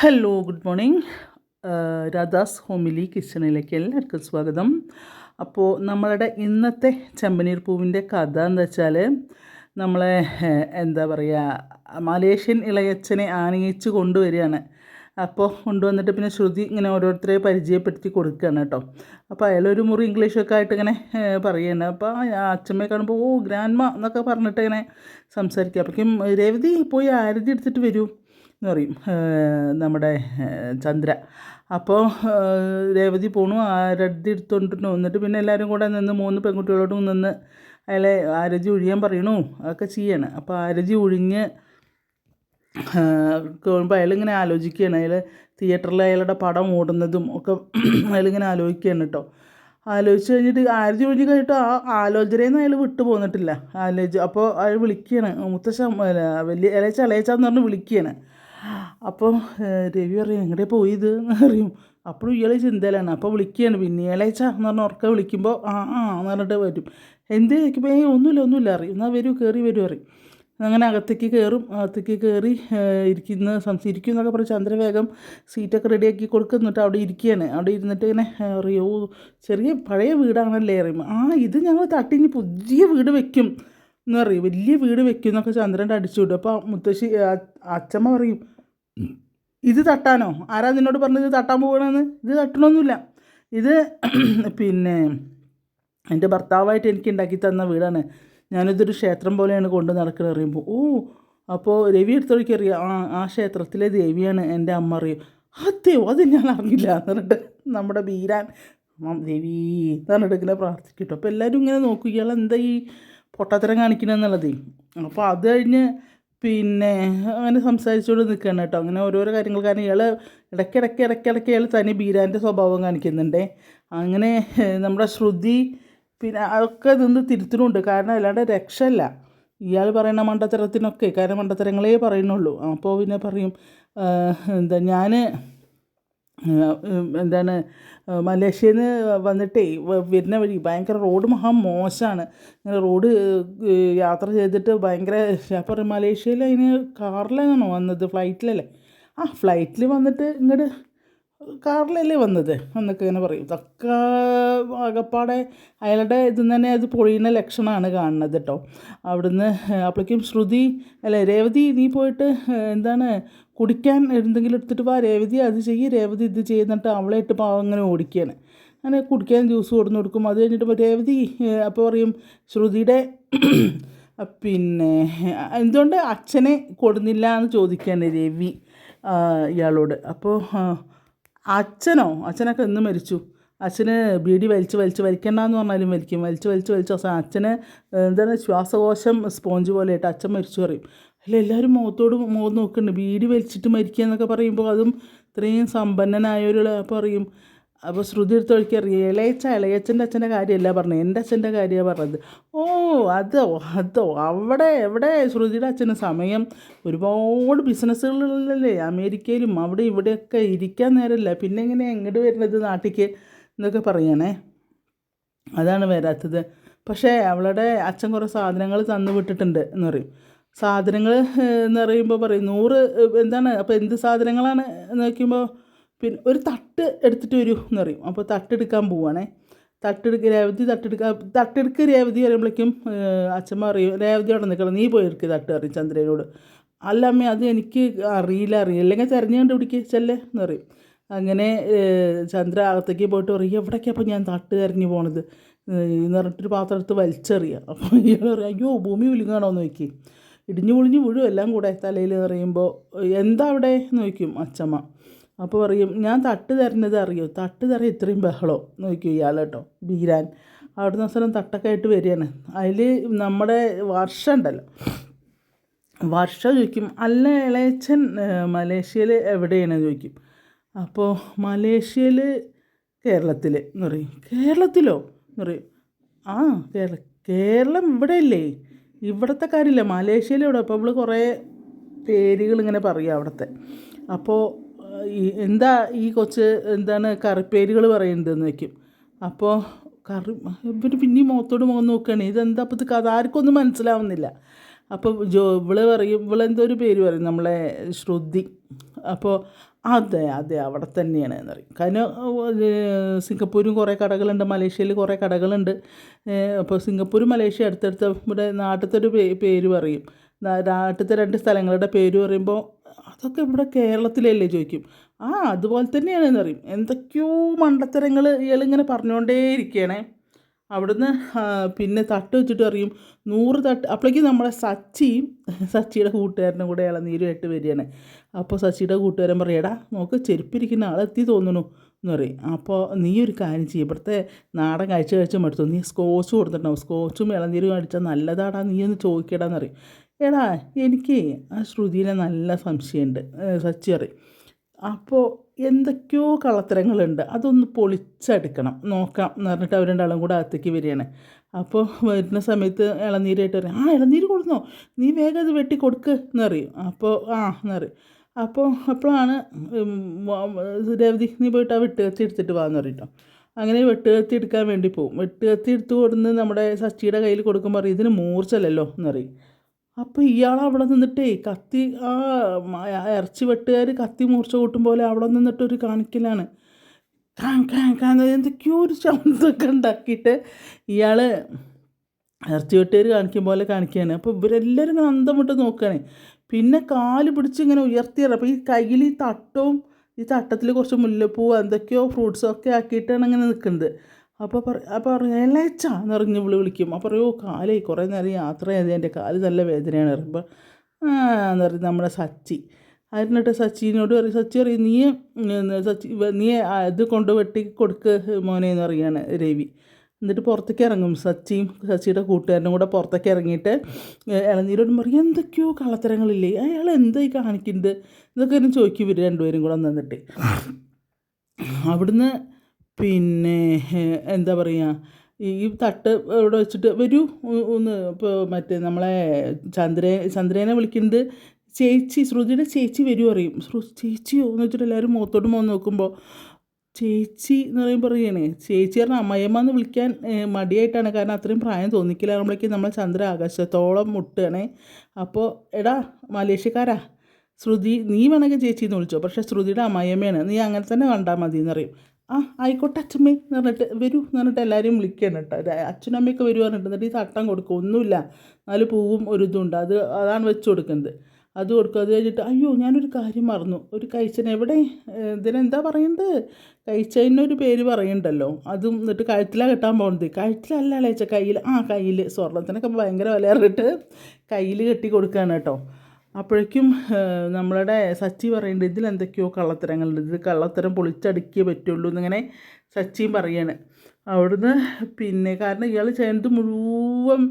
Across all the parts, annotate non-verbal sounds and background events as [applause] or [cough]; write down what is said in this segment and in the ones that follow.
Hello good morning Radha's homely കിച്ചണിലേക്ക് എല്ലാവർക്കും സ്വാഗതം. അപ്പോൾ നമ്മളുടെ ഇന്നത്തെ ചെമ്പനീർ പൂവിന്റെ കഥ എന്ന് വെച്ചാൽ നമ്മളെ എന്താ പറയുക മലേഷ്യൻ ഇളയച്ചനെ ആനയിച്ച് കൊണ്ടുവരികയാണ്. അപ്പോൾ കൊണ്ടുവന്നിട്ട് പിന്നെ ശ്രുതി ഇങ്ങനെ ഓരോരുത്തരെ പരിചയപ്പെടുത്തി കൊടുക്കുകയാണ് കേട്ടോ. അപ്പോൾ അയാളൊരു മുറി ഇംഗ്ലീഷൊക്കെ ആയിട്ട് ഇങ്ങനെ പറയുന്നത് അപ്പോൾ അച്ഛമ്മയെ കാണുമ്പോൾ ഓ ഗ്രാൻഡ്മ എന്നൊക്കെ പറഞ്ഞിട്ട് ഇങ്ങനെ സംസാരിക്കുക. അപ്പോഴേക്കും രേവതി പോയി ആരതി എടുത്തിട്ട് വരൂ. എന്ന് പറയും നമ്മുടെ ചന്ദ്ര. അപ്പോൾ രേവതി പോണു ആരതി എടുത്തോണ്ടിരുന്നു. എന്നിട്ട് പിന്നെ എല്ലാവരും കൂടെ നിന്ന് മൂന്ന് പെൺകുട്ടികളോടും നിന്ന് അയാളെ ആരതി ഒഴിയാൻ പറയണു അതൊക്കെ ചെയ്യണം. അപ്പോൾ ആരതി ഒഴിഞ്ഞ് കഴിയുമ്പോൾ അയാളിങ്ങനെ ആലോചിക്കുകയാണ്. അയാൾ തിയേറ്ററിൽ അയാളുടെ പടം ഓടുന്നതും ഒക്കെ [clears throat] അയാളിങ്ങനെ ആലോചിക്കുകയാണ് കേട്ടോ. ആലോചിച്ച് കഴിഞ്ഞിട്ട് ആരതി ഒഴിഞ്ഞ് കഴിഞ്ഞിട്ട് ആ ആലോചനയിൽ അയാൾ വിട്ടു പോന്നിട്ടില്ല. ആലോചിച്ച് അപ്പോൾ അയാൾ വിളിക്കുകയാണ്. മുത്തശ്ശ വലിയ ഇളയച്ച ഇളയച്ചാന്ന് പറഞ്ഞ് വിളിക്കുകയാണ്. അപ്പോൾ രവി പറയും എങ്ങടെ പോയത് എന്ന് പറയും. അപ്പോഴും ഇയാൾ ചിന്തയിലാണ്. അപ്പോൾ വിളിക്കുകയാണ് പിന്നെ ഇളയച്ച എന്ന് പറഞ്ഞാൽ ഉറക്കം വിളിക്കുമ്പോൾ ആ ആ എന്ന് പറഞ്ഞിട്ട് വരും. എന്ത്? ചോദിക്കുമ്പോൾ ഏ ഒന്നുമില്ല ഒന്നുമില്ല അറിയും എന്നാൽ വരൂ കയറി വരൂ അറിയും അങ്ങനെ അകത്തേക്ക് കയറും അകത്തേക്ക് കയറി ഇരിക്കുന്ന സംസാരിക്കും എന്നൊക്കെ പറഞ്ഞ് ചന്ദ്രവേഗം സീറ്റൊക്കെ റെഡിയാക്കി കൊടുക്കും. എന്നിട്ട് അവിടെ ഇരിക്കുകയാണ്. അവിടെ ഇരുന്നിട്ട് ഇങ്ങനെ അറിയോ ചെറിയ പഴയ വീടാണല്ലേ അറിയും ആ ഇത് ഞങ്ങൾ തട്ടിഞ്ഞ് പുതിയ വീട് വെക്കും എന്ന് പറയും. വലിയ വീട് വെക്കും എന്നൊക്കെ ചന്ദ്രന്റെ അടിച്ചു വിടും. അപ്പോൾ മുത്തശ്ശി അച്ഛമ്മ പറയും ഇത് തട്ടാനോ? ആരാ നിന്നോട് പറഞ്ഞത് ഇത് തട്ടാൻ പോകണമെന്ന് ഇത് തട്ടണമൊന്നുമില്ല ഇത് [clears throat] പിന്നെ എന്റെ ഭർത്താവായിട്ട് എനിക്ക് ഉണ്ടാക്കി തന്ന വീടാണ്. ഞാനിതൊരു ക്ഷേത്രം പോലെയാണ് കൊണ്ട് നടക്കുന്നത് അറിയുമ്പോൾ. ഓ അപ്പോൾ രവി എടുത്തോളിക്ക് അറിയാം ആ ആ ക്ഷേത്രത്തിലെ ദേവിയാണ് എന്റെ അമ്മ അറിയും? അതെയോ? അത് ഞാൻ അറിഞ്ഞില്ല എന്ന് പറഞ്ഞിട്ട് നമ്മുടെ ബീരാൻ "മം, ദേവി എന്ന് പറഞ്ഞിട്ട് ഇങ്ങനെ പ്രാർത്ഥിക്കട്ടോ. അപ്പോൾ എല്ലാവരും ഇങ്ങനെ നോക്കും ഇയാൾ എന്താ ഈ പൊട്ടത്തരം കാണിക്കണമെന്നുള്ളത് അപ്പോൾ അത് കഴിഞ്ഞ് പിന്നെ അങ്ങനെ സംസാരിച്ചുകൊണ്ട് നിൽക്കുകയാണ് കേട്ടോ. അങ്ങനെ ഓരോരോ കാര്യങ്ങൾ കാരണം ഇയാൾ ഇടയ്ക്കിടയ്ക്ക് ഇടയ്ക്കിടയ്ക്ക് ഇയാൾ തനി ബീരാന്റെ സ്വഭാവം കാണിക്കുന്നുണ്ടേ. അങ്ങനെ നമ്മുടെ ശ്രുതി പിന്നെ അതൊക്കെ നിന്ന് തിരുത്തണുണ്ട് കാരണം അല്ലാണ്ട് രക്ഷയില്ല. ഇയാൾ പറയുന്ന മണ്ടത്തരത്തിനൊക്കെ കാരണം മണ്ടത്തരങ്ങളേ പറയുന്നുള്ളൂ. അപ്പോൾ പിന്നെ പറയും എന്താ ഞാൻ എന്താണ് മലേഷ്യയിൽ നിന്ന് വന്നിട്ടേ വരുന്ന വഴി ഭയങ്കര റോഡ് മഹാ മോശമാണ് ഇങ്ങനെ റോഡ് യാത്ര ചെയ്തിട്ട് ഭയങ്കര പറയും മലേഷ്യയിൽ അതിന് കാറിലാണോ വന്നത്? ഫ്ലൈറ്റിലല്ലേ? ആ ഫ്ലൈറ്റിൽ വന്നിട്ട് ഇങ്ങോട്ട് കാറിലല്ലേ വന്നത്? എന്നൊക്കെ ഇങ്ങനെ പറയും. ഇതൊക്കെ ആകപ്പാടെ അയാളുടെ ഇതിൽ തന്നെ അത് പൊഴിയുന്ന ലക്ഷണമാണ് കാണുന്നത് കേട്ടോ അവിടുന്ന് അപ്പോഴേക്കും ശ്രുതി അല്ല രേവതി നീ പോയിട്ട് എന്താണ് കുടിക്കാൻ എന്തെങ്കിലും എടുത്തിട്ട് വാ രേവതി അത് ചെയ്യ് രേവതി ഇത് ചെയ്യുന്നിട്ട് അവളെ ഇട്ട് പാവം അങ്ങനെ ഓടിക്കുകയാണ്. അങ്ങനെ കുടിക്കാൻ ജ്യൂസ് കൊടുന്ന് കൊടുക്കും. അത് കഴിഞ്ഞിട്ട് രേവതി അപ്പോൾ പറയും ശ്രുതിയുടെ [clears throat] പിന്നെ എന്തുകൊണ്ട് അച്ഛനെ കൊടുന്നില്ല എന്ന് ചോദിക്കുകയാണ് രവി ഇയാളോട്. അപ്പോൾ അച്ഛനോ? അച്ഛനൊക്കെ എന്ന് മരിച്ചു. അച്ഛന് ബീഡി വലിച്ച് വലിച്ച് വലിക്കണ്ടെന്ന് പറഞ്ഞാലും വലിക്കും. വലിച്ച് വലിച്ച് വലിച്ച് അവസാനം അച്ഛന് എന്താണ് ശ്വാസകോശം സ്പോഞ്ച് പോലെ ആയിട്ട് അച്ഛൻ മരിച്ചു പറയും. അല്ല എല്ലാവരും മുഖത്തോട് മുഖം നോക്കുന്നുണ്ട്. ബീഡി വലിച്ചിട്ട് മരിക്കുക എന്നൊക്കെ പറയുമ്പോൾ അതും ഇത്രയും സമ്പന്നനായൊരു പറയും. അപ്പോൾ ശ്രുതി എടുത്ത് ഒഴിക്കറിയാം ഇളയച്ച ഇളയച്ചന്റെ അച്ഛന്റെ കാര്യമല്ല പറഞ്ഞത്. എന്റെ അച്ഛന്റെ കാര്യമാണ് പറഞ്ഞത്. ഓ അതോ അതോ അവിടെ എവിടെ ശ്രുതിയുടെ അച്ഛന് സമയം ഒരുപാട് ബിസിനസ്സുകളിലല്ലേ? അമേരിക്കയിലും അവിടെ ഇവിടെയൊക്കെ ഇരിക്കാൻ നേരമില്ല. പിന്നെ എങ്ങനെ എങ്ങോട്ട് വരുന്നത് നാട്ടിലേക്ക് എന്നൊക്കെ പറയണേ. അതാണ് വരാത്തത്. പക്ഷേ അവളുടെ അച്ഛൻ കുറേ സാധനങ്ങൾ തന്നു വിട്ടിട്ടുണ്ട് എന്ന് പറയും. സാധനങ്ങൾ എന്ന് പറയുമ്പോൾ പറയും നൂറ് എന്താണ്? അപ്പോൾ എന്ത് സാധനങ്ങളാണ് എന്ന് നോക്കുമ്പോൾ പിന്നെ ഒരു തട്ട് എടുത്തിട്ട് വരൂ എന്ന് പറയും. അപ്പോൾ തട്ടെടുക്കാൻ പോവുകയാണേ തട്ടെടുക്കുക രേവതി തട്ടെടുക്കുക തട്ടെടുക്ക് രേവതി പറയുമ്പോഴേക്കും അച്ഛൻ പറയും രേവതി അവിടെ നിൽക്കണം നീ പോയി എടുക്കുക തട്ട് പറയും ചന്ദ്രനോട്. അല്ല അമ്മ അത് എനിക്ക് അറിയില്ല അറിയില്ല. അല്ലെങ്കിൽ തിരഞ്ഞു കണ്ടുപിടിക്കുക ചെല്ലേ എന്ന് പറയും. അങ്ങനെ ചന്ദ്ര അകത്തേക്ക് പോയിട്ട് പറയും എവിടേക്കാണ് ഞാൻ തട്ട് തിരഞ്ഞു പോണത് എന്ന് പറഞ്ഞിട്ടൊരു പാത്രം എടുത്ത് വലിച്ചെറിയുക അപ്പോൾ ഇയാൾ പറയും അയ്യോ ഭൂമി വിലുങ്ങാണോ? എന്ന് നോക്കി ഇടിഞ്ഞു പൊളിഞ്ഞു വീഴും എല്ലാം കൂടെ തലയിൽ പറയുമ്പോൾ എന്താ അവിടെ? ചോദിക്കും അച്ചമ്മ. അപ്പോൾ പറയും ഞാൻ തട്ട് തരുന്നത് അറിയോ? തട്ട് തര ഇത്രയും ബഹളോ നോക്കിയോ ഇയാൾ കേട്ടോ ബീരാൻ. അവിടുന്ന് അവസരം തട്ടൊക്കെ ആയിട്ട് വരികയാണ്. അതിൽ നമ്മുടെ വർഷം ഉണ്ടല്ലോ. വർഷ ചോദിക്കും അല്ല ഇളയച്ചൻ മലേഷ്യയിൽ എവിടെയാണ്? ചോദിക്കും. അപ്പോൾ മലേഷ്യയിൽ കേരളത്തിൽ എന്ന് പറയും. കേരളത്തിലോ? എന്ന് പറയും. ആ കേരള കേരളം ഇവിടെ ഇല്ലേ ഇവിടുത്തെ കാര്യമില്ല. മലേഷ്യയിൽ ഇവിടെ അപ്പോൾ നമ്മൾ കുറേ പേരുകൾ ഇങ്ങനെ പറയും അവിടുത്തെ. അപ്പോൾ ഈ എന്താ ഈ കൊച്ച് എന്താണ് കറിപ്പേരുകൾ പറയുന്നതെന്ന് വയ്ക്കും അപ്പോൾ കറി ഇവർ പിന്നെയും മുഖത്തോട് മുഖം നോക്കുകയാണ് ഇതെന്താ അപ്പോൾ ഇത് കഥ ആർക്കൊന്നും മനസ്സിലാവുന്നില്ല. അപ്പോൾ ജോ ഇവൾ പറയും ഇവളെന്തോ ഒരു പേര് പറയും നമ്മളെ ശ്രുതി. അപ്പോൾ അതെ അതെ അവിടെ തന്നെയാണ് എന്ന് പറയും. കാരണം സിംഗപ്പൂരും കുറേ കടകളുണ്ട് മലേഷ്യയിൽ കുറേ കടകളുണ്ട്. അപ്പോൾ സിംഗപ്പൂർ മലേഷ്യ അടുത്തടുത്ത ഇവിടെ നാട്ടിലത്തെ ഒരു പേര് പറയും. നാട്ടിലത്തെ രണ്ട് സ്ഥലങ്ങളുടെ പേര് പറയുമ്പോൾ അതൊക്കെ ഇവിടെ കേരളത്തിലല്ലേ ചോദിക്കും. ആ അതുപോലെ തന്നെയാണെന്ന് പറയും. എന്തൊക്കെയോ മണ്ടത്തരങ്ങൾ ഇയാളിങ്ങനെ പറഞ്ഞുകൊണ്ടേ ഇരിക്കുകയാണേ അവിടുന്ന് പിന്നെ തട്ട് വെച്ചിട്ട് അറിയും നൂറ് തട്ട് അപ്പോഴേക്കും നമ്മളെ സച്ചിയും സച്ചിയുടെ കൂട്ടുകാരനും കൂടെ ഇളനീരുമായിട്ട് വരികയാണ്. അപ്പോൾ സച്ചിയുടെ കൂട്ടുകാരൻ പറയടാ നോക്ക് ചെരുപ്പിരിക്കുന്ന ആളെത്തി തോന്നുന്നു എന്ന് പറയും. അപ്പോൾ നീ ഒരു കാര്യം ചെയ്യും ഇവിടുത്തെ നാടൻ കാഴ്ച കഴിച്ച് മടുത്തു. നീ സ്കോച്ച് കൊടുത്തിട്ടുണ്ടാവും. സ്കോച്ചും ഇളനീരും അടിച്ചാൽ നല്ലതാടാ നീ ഒന്ന് ചോദിക്കടാന്ന് പറയും. എടാ എനിക്ക് ആ ശ്രുതിയിലെ നല്ല സംശയമുണ്ട് സച്ചി പറയും. അപ്പോൾ എന്തൊക്കെയോ കള്ളത്തരങ്ങളുണ്ട്. അതൊന്ന് പൊളിച്ചെടുക്കണം. നോക്കാം എന്ന് പറഞ്ഞിട്ട് അവർ രണ്ടാളും കൂടെ അകത്തേക്ക് വരികയാണ്. അപ്പോൾ വരുന്ന സമയത്ത് ഇളനീരായിട്ട് പറയും ആ ഇളനീര് കൊടുന്നോ നീ വേഗം അത് വെട്ടി കൊടുക്ക് എന്നറിയും അപ്പോൾ ആ എന്നറിയും അപ്പോൾ അപ്പോഴാണ് രവതി നീ പോയിട്ട് ആ വെട്ടുകത്തി എടുത്തിട്ട് വാന്ന് പറയട്ടോ അങ്ങനെ വെട്ടുകത്തി എടുക്കാൻ വേണ്ടി പോകും വെട്ടുകത്തി എടുത്ത് കൊടുന്ന് നമ്മുടെ സച്ചിയുടെ കയ്യിൽ കൊടുക്കുമ്പോൾ പറയും ഇതിന് മൂർച്ചല്ലല്ലോ എന്നറിയും അപ്പോൾ ഇയാൾ അവിടെ നിന്നിട്ടേ കത്തി ആ ഇറച്ചി വെട്ടുകാർ കത്തി മൂർച്ച കൂട്ടും പോലെ അവിടെ നിന്നിട്ടൊരു കാണിക്കലാണ്. കാൻ കാൻ കാൻ എന്തൊക്കെയോ ഒരു ശബ്ദമൊക്കെ ഉണ്ടാക്കിയിട്ട് ഇയാൾ ഇറച്ചി വെട്ടുകാർ കാണിക്കും പോലെ കാണിക്കുകയാണ്. അപ്പോൾ ഇവരെല്ലാവരും ഇങ്ങനെ അന്തം നോക്കുകയാണ്. പിന്നെ കാൽ പിടിച്ച് ഇങ്ങനെ ഉയർത്തിയത് അപ്പോൾ ഈ കയ്യിൽ ഈ തട്ടവും ഈ തട്ടത്തിൽ കുറച്ച് മുല്ലപ്പൂ എന്തൊക്കെയോ ഫ്രൂട്ട്സും ഒക്കെ ആക്കിയിട്ടാണ് ഇങ്ങനെ നിൽക്കുന്നത്. അപ്പോൾ പറ അപ്പോൾ പറഞ്ഞു എളേച്ച എന്ന് പറഞ്ഞ് വിളി വിളിക്കും. അപ്പോൾ പറയൂ കാലേ കുറേ നേരം യാത്ര ചെയ്ത് എന്റെ കാൽ നല്ല വേദനയാണ് പറയുമ്പോൾ ആ എന്ന് പറയും നമ്മുടെ സച്ചി. അതിനിട്ട് സച്ചിനോട് പറയും സച്ചി പറയും നീ സച്ചി നീ അത് ഇത് കൊണ്ട് വെട്ടി കൊടുക്ക് മോനെ എന്ന് പറയുകയാണ് രവി. എന്നിട്ട് പുറത്തേക്ക് ഇറങ്ങും. സച്ചിയും സച്ചിയുടെ കൂട്ടുകാരനും കൂടെ പുറത്തേക്ക് ഇറങ്ങിയിട്ട് ഇളനീരോട് പറയും എന്തൊക്കെയോ കള്ളത്തരങ്ങളില്ലേ? അയാൾ എന്തായി കാണിക്കുന്നത് ഇതൊക്കെ ചോദിക്കും ഇവർ രണ്ടുപേരും കൂടെ നിന്നിട്ട് അവിടുന്ന് പിന്നെ എന്താ പറയുക ഈ തട്ട് ഇവിടെ വെച്ചിട്ട് വരൂ ഒന്ന് ഇപ്പോൾ മറ്റേ നമ്മളെ ചന്ദ്രേ ചന്ദ്രേനെ വിളിക്കുന്നത് ചേച്ചി ശ്രുതിയുടെ ചേച്ചി വരൂ അറിയും ശ്രു ചേച്ചിയോ എന്ന് വെച്ചിട്ട് എല്ലാവരും മുഖത്തോട്ട് മുഖം നോക്കുമ്പോൾ ചേച്ചി എന്ന് പറയുമ്പോൾ പറയണേ ചേച്ചി പറഞ്ഞാൽ അമ്മയമ്മ എന്ന് വിളിക്കാൻ മടിയായിട്ടാണ്. കാരണം അത്രയും പ്രായം തോന്നിക്കില്ല. നമ്മളേക്ക് നമ്മളെ ചന്ദ്ര ആകാശത്തോളം മുട്ടുകയാണേ അപ്പോൾ എടാ മലേഷ്യക്കാരാ ശ്രുതി നീ വേണമെങ്കിൽ ചേച്ചി എന്ന് വിളിച്ചോ. പക്ഷേ ശ്രുതിയുടെ അമ്മായിയമ്മയാണ് നീ അങ്ങനെ തന്നെ കണ്ടാൽ മതി എന്ന് പറയും. ആ ആയിക്കോട്ടെ അച്ഛമ്മേ എന്ന് പറഞ്ഞിട്ട് വരൂ എന്ന് പറഞ്ഞിട്ട് എല്ലാവരും വിളിക്കണം കേട്ടോ. അച്ഛനും അമ്മയൊക്കെ വരുമെന്ന് പറഞ്ഞിട്ട് എന്നിട്ട് ഈ തട്ടം കൊടുക്കും. ഒന്നുമില്ല. നാല് പൂവും ഒരു ഇതുണ്ട്. അത് അതാണ് വെച്ച് കൊടുക്കുന്നത്. അത് കൊടുക്കും. അത് കഴിഞ്ഞിട്ട് അയ്യോ ഞാനൊരു കാര്യം മറന്നു. ഒരു കഴിച്ചന് എവിടെ? ഇതിനെന്താ പറയുന്നത്? കഴിച്ചതിനൊരു പേര് പറയുന്നുണ്ടല്ലോ. അതും എന്നിട്ട് കഴുത്തിലാണ് കെട്ടാൻ പോകുന്നത്. കഴുത്തിലല്ല അല്ലേച്ച കയ്യിൽ. ആ കയ്യിൽ. സ്വർണത്തിനൊക്കെ ഭയങ്കര വില കയ്യിൽ കെട്ടി കൊടുക്കുകയാണ് കേട്ടോ. അപ്പോഴേക്കും നമ്മളുടെ സച്ചി പറയുന്നുണ്ട് ഇതിൽ എന്തൊക്കെയോ കള്ളത്തരങ്ങളുണ്ട്. ഇത് കള്ളത്തരം പൊളിച്ചടുക്കിയേ പറ്റുള്ളൂ എന്നിങ്ങനെ സച്ചിയും പറയാണ്. അവിടുന്ന് പിന്നെ കാരണം ഇയാൾ ചെയ്യുന്നത് മുഴുവൻ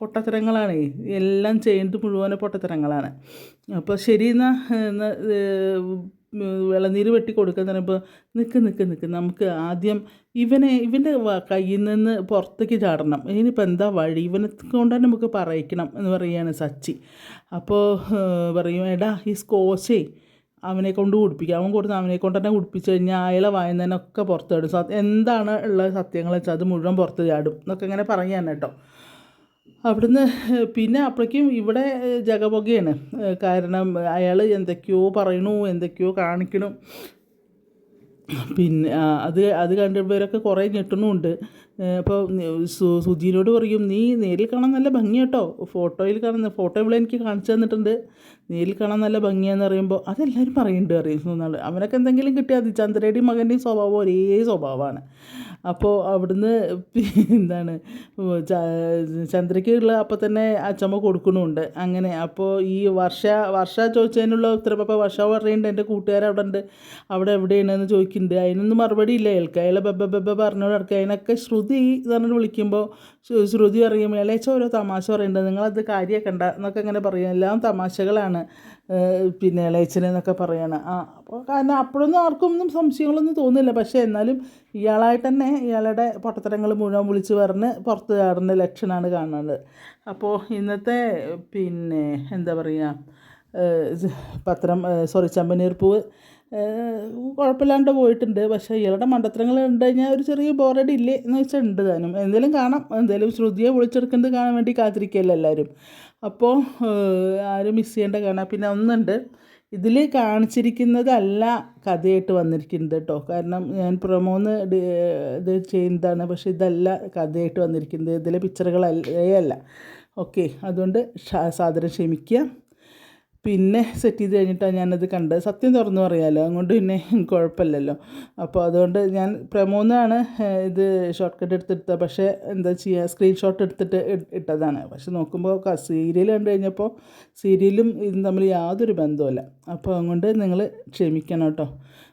പൊട്ടത്തരങ്ങളാണ്. എല്ലാം ചെയ്യുന്നത് മുഴുവൻ പൊട്ടത്തരങ്ങളാണ്. അപ്പോൾ ശരി എന്നാൽ ഇളനീര് വെട്ടി കൊടുക്കാൻ പറയുമ്പോൾ നിൽക്ക് നിൽക്ക് നിൽക്ക് നമുക്ക് ആദ്യം ഇവനെ ഇവന്റെ കയ്യിൽ നിന്ന് പുറത്തേക്ക് ചാടണം. ഇനിയിപ്പോൾ എന്താ വഴി? ഇവനെ കൊണ്ട് തന്നെ നമുക്ക് പറയിക്കണം എന്ന് പറയുകയാണ് സച്ചി. അപ്പോൾ പറയും എടാ ഈ സ്കോച്ചേ അവനെ കൊണ്ട് കുടിപ്പിക്കുക അവൻ കൊടുത്ത് അവനെ കൊണ്ട് തന്നെ കുടിപ്പിച്ച് കഴിഞ്ഞാൽ അയാളെ വായുന്നതിനൊക്കെ പുറത്ത് ചാടും. എന്താണ് ഉള്ള സത്യങ്ങൾ വെച്ചാൽ അത് മുഴുവൻ പുറത്ത് ചാടും. എന്നൊക്കെ ഇങ്ങനെ പറയാനാണ് കേട്ടോ. അവിടുന്ന് പിന്നെ അപ്പോഴേക്കും ഇവിടെ ജഗപൊകയാണ്. കാരണം അയാൾ എന്തൊക്കെയോ പറയണു എന്തൊക്കെയോ കാണിക്കണു. പിന്നെ അത് അത് കണ്ടവരൊക്കെ കുറേ ഞെട്ടണുണ്ട്. അപ്പോൾ സു സുധീനോട് പറയും നീ നേരിൽ കാണാൻ നല്ല ഭംഗി കേട്ടോ ഫോട്ടോയിൽ കാണുന്ന ഫോട്ടോ ഇവിടെ എനിക്ക് കാണിച്ചു തന്നിട്ടുണ്ട്. നേരിൽ കാണാൻ നല്ല ഭംഗിയാന്ന് പറയുമ്പോൾ അതെല്ലാവരും പറയുന്നുണ്ട് അറിയുന്നു അവനൊക്കെ എന്തെങ്കിലും കിട്ടിയാൽ മതി. ചന്ദ്രയുടെയും മകന്റെയും സ്വഭാവം ഒരേ സ്വഭാവമാണ്. അപ്പോൾ അവിടുന്ന് എന്താണ് ചന്ദ്രയ്ക്കുള്ള അപ്പോൾ തന്നെ അച്ചമ്മ കൊടുക്കണമുണ്ട് അങ്ങനെ അപ്പോൾ ഈ വർഷ വർഷ ചോദിച്ചതിനുള്ള ഉത്തരം അപ്പോൾ വർഷ പറയുന്നുണ്ട് എന്റെ കൂട്ടുകാർ അവിടെ ഉണ്ട് അവിടെ എവിടെയാണെന്ന് ചോദിക്കുന്നുണ്ട്. അതിനൊന്നും മറുപടി ഇല്ല. അയാൾക്ക് അയാളെ ബെബ ബെബ പറഞ്ഞോട് കിടക്കുക അതിനൊക്കെ ശ്രുതി പറഞ്ഞിട്ട് വിളിക്കുമ്പോൾ ശ്രു- ശ്രുതി പറയുമ്പോൾ ഇളയച്ച ഓരോ തമാശ പറയുന്നുണ്ട് നിങ്ങളത് കാര്യമാക്കണ്ട എന്നൊക്കെ ഇങ്ങനെ പറയും. എല്ലാം തമാശകളാണ്. പിന്നെ ഇളയച്ചനെന്നൊക്കെ പറയുകയാണ് ആ അപ്പോൾ കാരണം അപ്പോഴൊന്നും ആർക്കും ഒന്നും സംശയങ്ങളൊന്നും തോന്നില്ല പക്ഷേ എന്നാലും ഇയാളായിട്ട് തന്നെ ഇയാളുടെ പൊട്ടത്തരങ്ങൾ മുഴുവൻ വിളിച്ച് പറഞ്ഞ് പുറത്ത് ചാടുന്ന ലക്ഷണമാണ് കാണുന്നത്. അപ്പോൾ ഇന്നത്തെ പിന്നെ എന്താ പറയുക പത്രം സോറി ചമ്പനീർ പൂവ് കുഴപ്പമില്ലാണ്ട് പോയിട്ടുണ്ട്. പക്ഷേ ഇയാളുടെ മണ്ടത്തരങ്ങൾ കണ്ടു കഴിഞ്ഞാൽ ഒരു ചെറിയ ബോറടി ഇല്ലേ എന്ന് വെച്ചാൽ ഉണ്ട് താനും. എന്തെങ്കിലും കാണാം. എന്തെങ്കിലും ശ്രുതിയെ വിളിച്ചെടുക്കുന്നത് കാണാൻ വേണ്ടി കാത്തിരിക്കുകയല്ലോ എല്ലാവരും അപ്പോൾ ആരും മിസ് ചെയ്യേണ്ട കാണാം. പിന്നെ ഒന്നുണ്ട്. ഇതിൽ കാണിച്ചിരിക്കുന്നതല്ല കഥയായിട്ട് വന്നിരിക്കുന്നത് കേട്ടോ. കാരണം ഞാൻ പ്രൊമോന്ന് ഇത് ചെയ്യുന്നതാണ്. പക്ഷെ ഇതല്ല കഥയായിട്ട് വന്നിരിക്കുന്നത്. ഇതിലെ പിക്ചറുകളല്ല ഓക്കെ അതുകൊണ്ട് സാധനം ക്ഷമിക്കുക പിന്നെ സെറ്റ് ചെയ്ത് കഴിഞ്ഞിട്ടാണ് ഞാനത് കണ്ടത്. സത്യം തുറന്നു പറയാമല്ലോ അതുകൊണ്ട് പിന്നെ [laughs] കുഴപ്പമില്ലല്ലോ. അപ്പോൾ അതുകൊണ്ട് ഞാൻ പ്രമോന്നാണ് ഇത് ഷോർട്ട് കട്ട് എടുത്തെടുത്തത് പക്ഷേ എന്താ ചെയ്യുക സ്ക്രീൻഷോട്ട് എടുത്തിട്ട് ഇട്ടതാണ്. പക്ഷെ നോക്കുമ്പോൾ സീരിയൽ കണ്ടു കഴിഞ്ഞപ്പോൾ സീരിയലും ഇതും തമ്മിൽ യാതൊരു ബന്ധവുമില്ല. അപ്പോൾ അതുകൊണ്ട് നിങ്ങൾ ക്ഷമിക്കണം കേട്ടോ.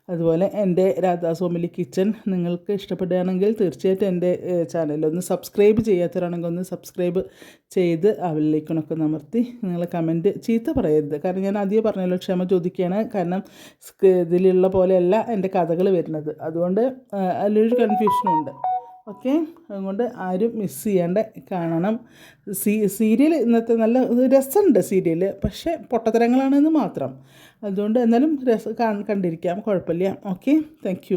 അതുപോലെ എന്റെ രാധാസ്വാമിലി കിച്ചൺ നിങ്ങൾക്ക് ഇഷ്ടപ്പെടുകയാണെങ്കിൽ തീർച്ചയായിട്ടും എന്റെ ചാനലൊന്ന് സബ്സ്ക്രൈബ് ചെയ്യാത്തവരാണെങ്കിൽ ഒന്ന് സബ്സ്ക്രൈബ് ചെയ്ത് അവരിലേക്കൊക്കെ അമർത്തി നിങ്ങൾ കമന്റ് ചീത്ത പറയരുത്. കാരണം ഞാൻ ആദ്യം പറഞ്ഞല്ലോ ക്ഷമ ചോദിക്കുകയാണ്. കാരണം ഇതിലുള്ള പോലെയല്ല എന്റെ കഥകൾ വരുന്നത്. അതുകൊണ്ട് അതിലൊരു കൺഫ്യൂഷനും ഉണ്ട്. ഓക്കെ. അതുകൊണ്ട് ആരും മിസ് ചെയ്യാണ്ട് കാണണം. സീ സീരിയൽ ഇന്നത്തെ നല്ല രസമുണ്ട് സീരിയൽ പക്ഷേ പൊട്ടത്തരങ്ങളാണെന്ന് മാത്രം. അതുകൊണ്ട് എന്നാലും രസം കണ്ടിരിക്കാം. കുഴപ്പമില്ല. ഓക്കെ. താങ്ക്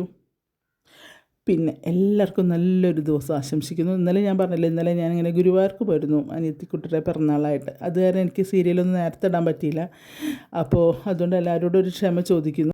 പിന്നെ എല്ലാവർക്കും നല്ലൊരു ദിവസം ആശംസിക്കുന്നു. ഇന്നലെ ഞാൻ പറഞ്ഞില്ല ഇന്നലെ ഞാനിങ്ങനെ ഗുരുവായൂർക്ക് പോയിരുന്നു അനിയത്തിക്കുട്ടിയുടെ പിറന്നാളായിട്ട്. അത് കാരണം എനിക്ക് സീരിയലൊന്നും നേരത്തെ ഇടാൻ പറ്റിയില്ല. അപ്പോൾ അതുകൊണ്ട് എല്ലാവരോടും ഒരു ക്ഷമ ചോദിക്കുന്നു.